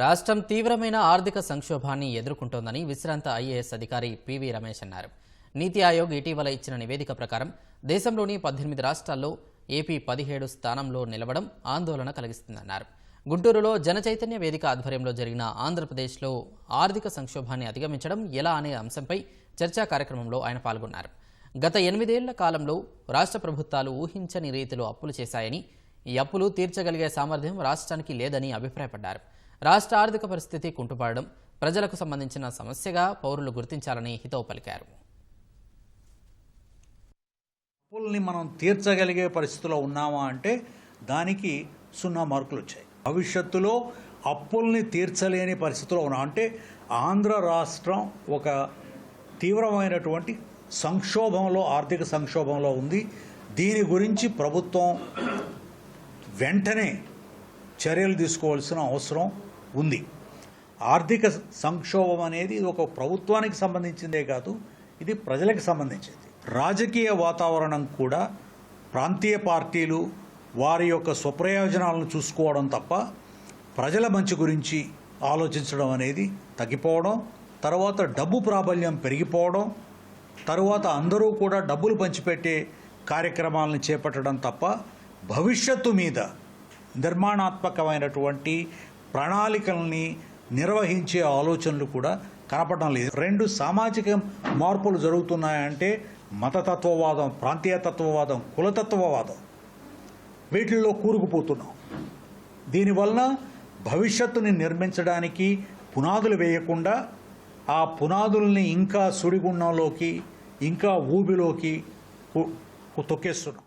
రాష్ట్రం తీవ్రమైన ఆర్థిక సంక్షోభాన్ని ఎదుర్కొంటోందని విశ్రాంత ఐఏఎస్ అధికారి పివి రమేష్ అన్నారు. నీతి ఆయోగ్ ఇటీవల ఇచ్చిన నివేదిక ప్రకారం దేశంలోని పద్దెనిమిది రాష్ట్రాల్లో ఏపీ పదిహేడు స్థానంలో నిలవడం ఆందోళన కలిగిస్తుందన్నారు. గుంటూరులో జనచైతన్య వేదిక ఆధ్వర్యంలో జరిగిన ఆంధ్రప్రదేశ్లో ఆర్థిక సంక్షోభాన్ని అధిగమించడం ఎలా అనే అంశంపై చర్చా కార్యక్రమంలో ఆయన పాల్గొన్నారు. గత ఎనిమిదేళ్ళ కాలంలో రాష్ట్ర ప్రభుత్వాలు ఊహించని రీతిలో అప్పులు చేశాయని ఈ అప్పులు తీర్చగలిగే సామర్థ్యం రాష్ట్రానికి లేదని అభిప్రాయపడ్డారు. రాష్ట్ర ఆర్థిక పరిస్థితి కుంటుపడడం ప్రజలకు సంబంధించిన సమస్యగా పౌరులు గుర్తించాలని హితవు పలికారు. అప్పుల్ని మనం తీర్చగలిగే పరిస్థితిలో ఉన్నామా అంటే దానికి సున్నా మార్కులు వచ్చాయి. భవిష్యత్తులో అప్పుల్ని తీర్చలేని పరిస్థితిలో ఉన్నాం అంటే ఆంధ్ర రాష్ట్రం ఒక తీవ్రమైనటువంటి సంక్షోభంలో ఆర్థిక సంక్షోభంలో ఉంది. దీని గురించి ప్రభుత్వం వెంటనే చర్యలు తీసుకోవాల్సిన అవసరం ఉంది. ఆర్థిక సంక్షోభం అనేది ఇది ఒక ప్రభుత్వానికి సంబంధించిందే కాదు ఇది ప్రజలకు సంబంధించింది. రాజకీయ వాతావరణం కూడా ప్రాంతీయ పార్టీలు వారి యొక్క స్వప్రయోజనాలను చూసుకోవడం తప్ప ప్రజల మంచి గురించి ఆలోచించడం అనేది తగ్గిపోవడం తర్వాత డబ్బు ప్రాబల్యం పెరిగిపోవడం తరువాత అందరూ కూడా డబ్బులు పంచిపెట్టే కార్యక్రమాలను చేపట్టడం తప్ప భవిష్యత్తు మీద నిర్మాణాత్మకమైనటువంటి ప్రణాళికల్ని నిర్వహించే ఆలోచనలు కూడా కనపడడం లేదు. రెండు సామాజిక మార్పులు జరుగుతున్నాయంటే మతతత్వవాదం ప్రాంతీయ తత్వవాదం కులతత్వవాదం. వీటిల్లో కూరుకుపోతున్నాం. దీనివలన భవిష్యత్తుని నిర్మించడానికి పునాదులు వేయకుండా ఆ పునాదుల్ని ఇంకా సుడిగుండంలోకి ఇంకా ఊబిలోకి తొక్కేస్తున్నాం.